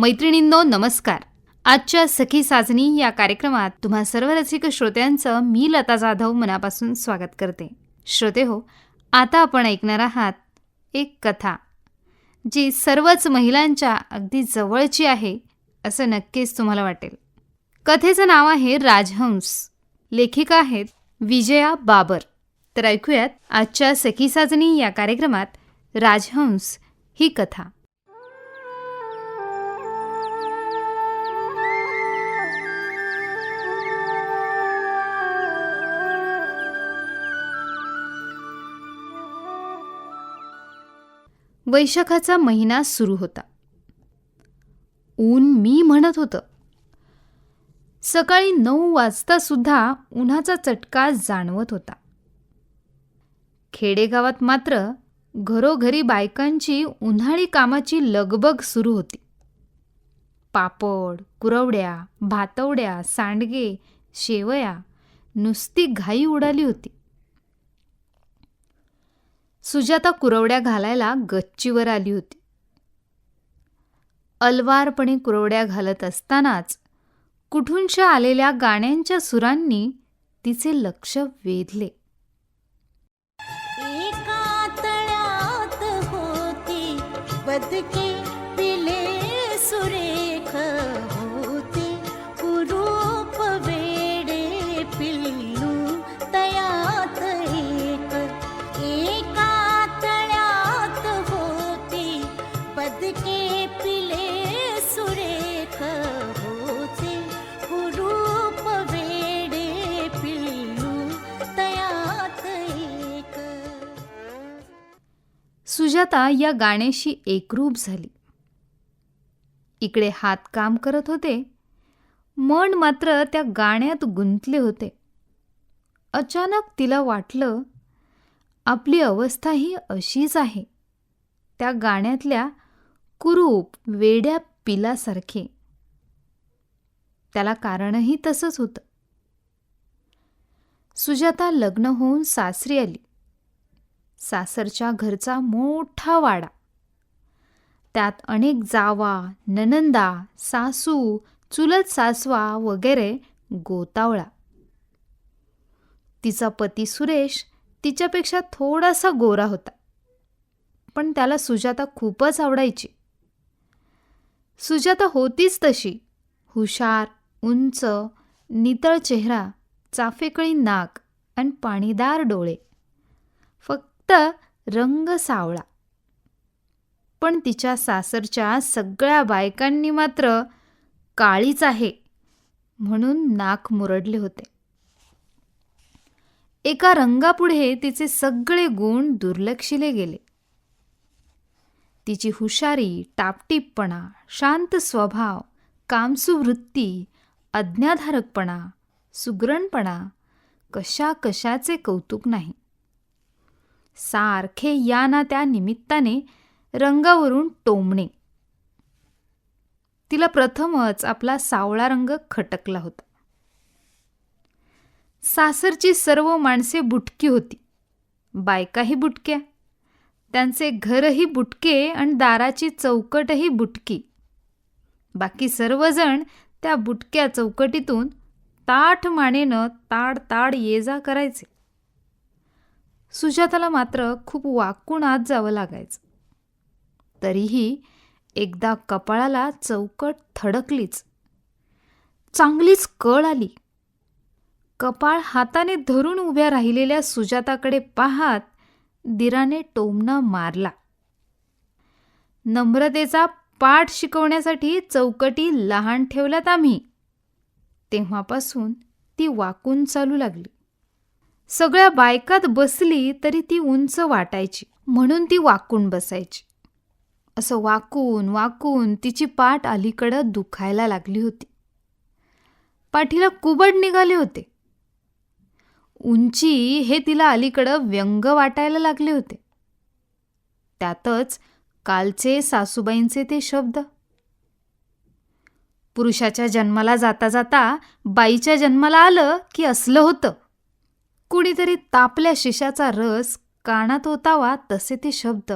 मैत्रिणींनो नमस्कार. आजच्या सखी साजनी या कार्यक्रमात तुम्हा सर्व रसिक श्रोत्यांचं मी लता जाधव मनापासून स्वागत करते. श्रोते हो आता आपण ऐकणार आहात एक कथा जी सर्वच महिलांच्या अगदी जवळची आहे असं नक्कीच तुम्हाला वाटेल. कथेचं नाव आहे राजहंस. लेखिका आहेत विजया बाबर. तर ऐकूयात आजच्या सखी साजनी या कार्यक्रमात राजहंस ही कथा. वैशाखाचा महिना सुरू होता. ऊन मी म्हणत होतं. सकाळी नऊ वाजता सुद्धा उन्हाचा चटका जाणवत होता. खेडेगावात मात्र घरोघरी बायकांची उन्हाळी कामाची लगबग सुरू होती. पापड कुरवड्या भातवड्या सांडगे शेवया नुसती घाई उडाली होती. सुजाता कुरवड्या घालायला गच्चीवर आली होती. अलवारपणे कुरवड्या घालत असतानाच कुठूनशा आलेल्या गाण्यांच्या सुरांनी तिचे लक्ष वेधले. एका होती सुजाता या गाण्याशी एकरूप झाली. इकडे हात काम करत होते. मन मात्र त्या गाण्यात गुंतले होते. अचानक तिला वाटलं आपली अवस्था ही अशीच आहे. त्या गाण्यातल्या कुरूप वेड्या पिलासारखे. त्याला कारणही तसंच होतं. सुजाता लग्न होऊन सासरी आली. सासरच्या घरचा मोठा वाडा. त्यात अनेक जावा ननंदा सासू चुलत सासवा वगैरे गोतावळा. तिचा पती सुरेश तिच्यापेक्षा थोडासा गोरा होता. पण त्याला सुजाता खूपच आवडायची. सुजाता होतीच तशी. हुशार उंच नितळ चेहरा चाफेकळी नाक आणि पाणीदार डोळे. फक्त रंग सावळा. पण तिच्या सासरच्या सगळ्या बायकांनी मात्र काळीच आहे म्हणून नाक मुरडले होते. एका रंगापुढे तिचे सगळे गुण दुर्लक्षिले गेले. तिची हुशारी टापटीपपणा शांत स्वभाव कामसू वृत्ती अज्ञाधारकपणा सुगरणपणा कशा कशाचे कौतुक नाही. सारखे या ना त्या निमित्ताने रंगावरून टोमणे. तिला प्रथमच आपला सावळा रंग खटकला होता. सासरची सर्व माणसे बुटकी होती. बायकाही बुटक्या. त्यांचे घरही बुटके आणि दाराची चौकटही बुटकी. बाकी सर्वजण त्या बुटक्या चौकटीतून ताठ मानेनं ताड ताड ये जा करायचे. सुजाताला मात्र खूप वाकून आत जावं लागायचं. तरीही एकदा कपाळाला चौकट थडकलीच. चांगलीच कळ आली. कपाळ हाताने धरून उभ्या राहिलेल्या सुजाताकडे पाहात दिराने टोमणा मारला. नम्रतेचा पाठ शिकवण्यासाठी चौकटी लहान ठेवल्यात आम्ही. तेव्हापासून ती वाकून चालू लागली. सगळ्या बायकात बसली तरी ती उंच वाटायची. म्हणून ती वाकून बसायची. असं वाकून वाकून तिची पाठ अलीकडं दुखायला लागली होती. पाठीला कुबड निघाले होते. उंची हे तिला अलीकडं व्यंग वाटायला लागले होते. त्यातच कालचे सासूबाईंचे ते शब्द. पुरुषाच्या जन्माला जाता जाता बाईच्या जन्माला आलं की असलं होतं. कुणीतरी तापल्या शिशाचा रस कानात ओतावा तसे ते शब्द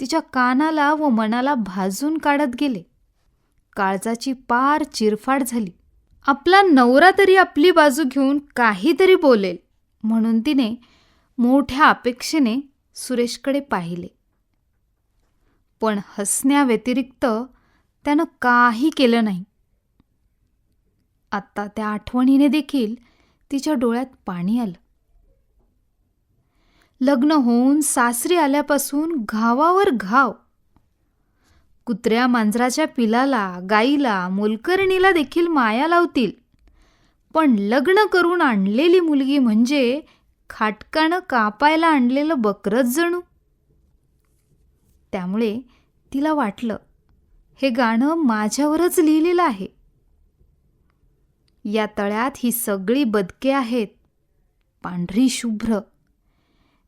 तिच्या कानाला व मनाला भाजून काढत गेले. काळजाची पार चिरफाड झाली. आपला नवरा तरी आपली बाजू घेऊन काहीतरी बोलेल म्हणून तिने मोठ्या अपेक्षेने सुरेशकडे पाहिले. पण हसण्याव्यतिरिक्त त्यानं काही केलं नाही. आत्ता त्या आठवणीने देखील तिच्या डोळ्यात पाणी आलं. लग्न होऊन सासरी आल्यापासून घावावर घाव. कुत्र्या मांजराच्या पिलाला गाईला मोलकरणीला देखील माया लावतील. पण लग्न करून आणलेली मुलगी म्हणजे खाटकानं कापायला आणलेलं बकरच जणू. त्यामुळे तिला वाटलं हे गाणं माझ्यावरच लिहिलेलं आहे. या तळ्यात ही सगळी बदके आहेत. पांढरी शुभ्र.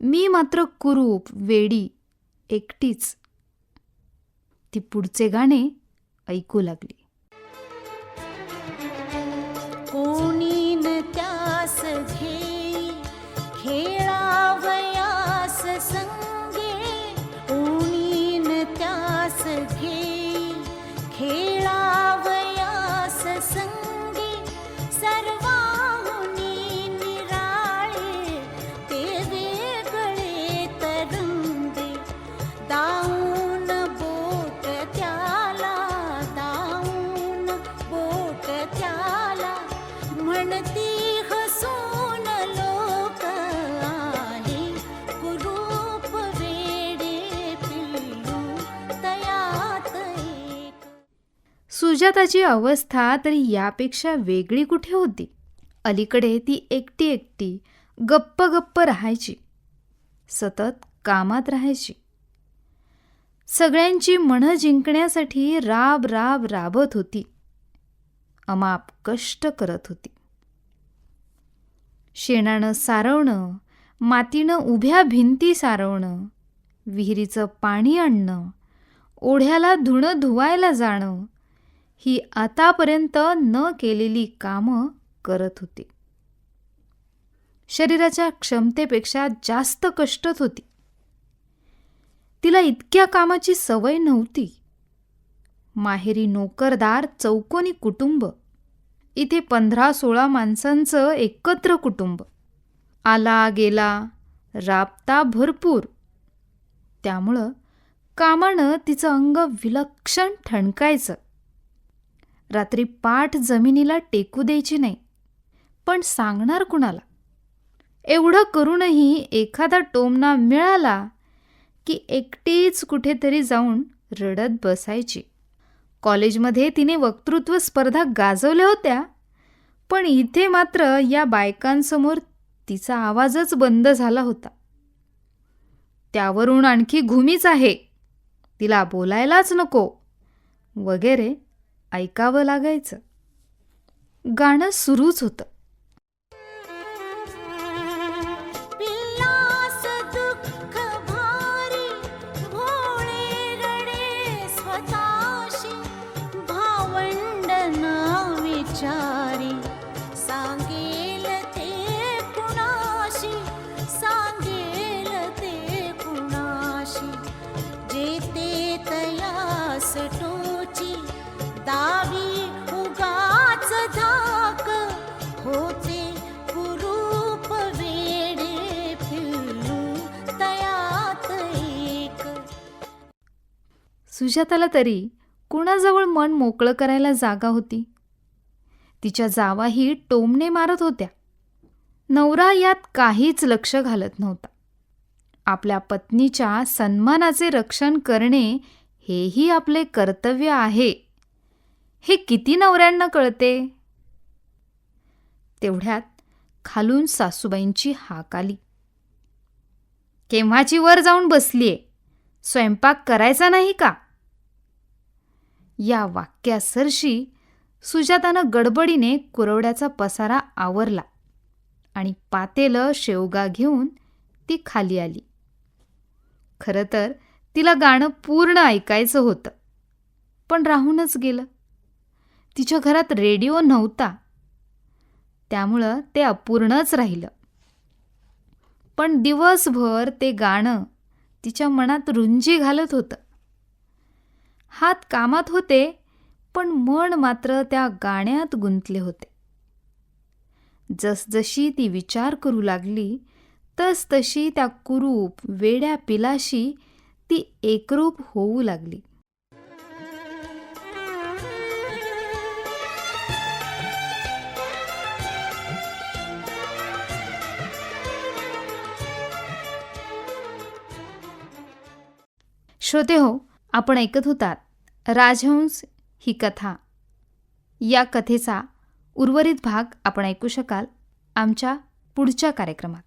मी मात्र कुरूप वेडी एकटीच. ती पुढचे गाणे ऐकू लागली. सुजाताची अवस्था तरी यापेक्षा वेगळी कुठे होती? अलीकडे ती एकटी एकटी गप्प गप्प राहायची. सतत कामात राहायची. सगळ्यांची मनं जिंकण्यासाठी राब राब राबत होती. अमाप कष्ट करत होती. शेणानं सारवणं मातीनं उभ्या भिंती सारवणं विहिरीचं पाणी आणणं ओढ्याला धुणं धुवायला जाणं ही आतापर्यंत न केलेली कामं करत होती. शरीराच्या क्षमतेपेक्षा जास्त कष्टत होती. तिला इतक्या कामाची सवय नव्हती. माहेरी नोकरदार चौकोनी कुटुंब. इथे पंधरा सोळा माणसांचं एकत्र कुटुंब. आला गेला राबता भरपूर. त्यामुळं कामानं तिचं अंग विलक्षण ठणकायचं. रात्री पाठ जमिनीला टेकू द्यायची नाही. पण सांगणार कुणाला? एवढं करूनही एखादा टोमना मिळाला की एकटीच कुठेतरी जाऊन रडत बसायची. कॉलेजमध्ये तिने वक्तृत्व स्पर्धा गाजवल्या होत्या पण इथे मात्र या बायकांसमोर तिचा आवाजच बंद झाला होता. त्यावरून आणखी घुमीच आहे. तिला बोलायलाच नको. वगैरे ऐकावं लागायचं. गाणं सुरूच होतं. सुजाताला तरी कुणाजवळ मन मोकळं करायला जागा होती. तिच्या जावाही टोमणे मारत होत्या. नवरा यात काहीच लक्ष घालत नव्हता. आपल्या पत्नीच्या सन्मानाचे रक्षण करणे हेही आपले कर्तव्य आहे. हे किती नवऱ्यांना कळते? तेवढ्यात खालून सासूबाईंची हाक आली. केव्हाची वर जाऊन बसलीये? स्वयंपाक करायचा नाही का? या वाक्यासरशी सुजातानं गडबडीने कुरवड्याचा पसारा आवरला आणि पातेलं शेवगा घेऊन ती खाली आली. खरं तर तिला गाणं पूर्ण ऐकायचं होतं पण राहूनच गेलं. तिच्या घरात रेडिओ नव्हता. त्यामुळं ते अपूर्णच राहिलं. पण दिवसभर ते गाणं तिच्या मनात रुंजी घालत होतं. हात कामात होते पण मन मात्र त्या गाण्यात गुंतले होते. जसजशी ती विचार करू लागली तस तशी त्या कुरूप वेड्या पिलाशी ती एकरूप होऊ लागली. श्रोते हो आपण ऐकत होतात राजहंस ही कथा. या कथेचा उर्वरित भाग आपण ऐकू शकाल आमच्या पुढच्या कार्यक्रमात.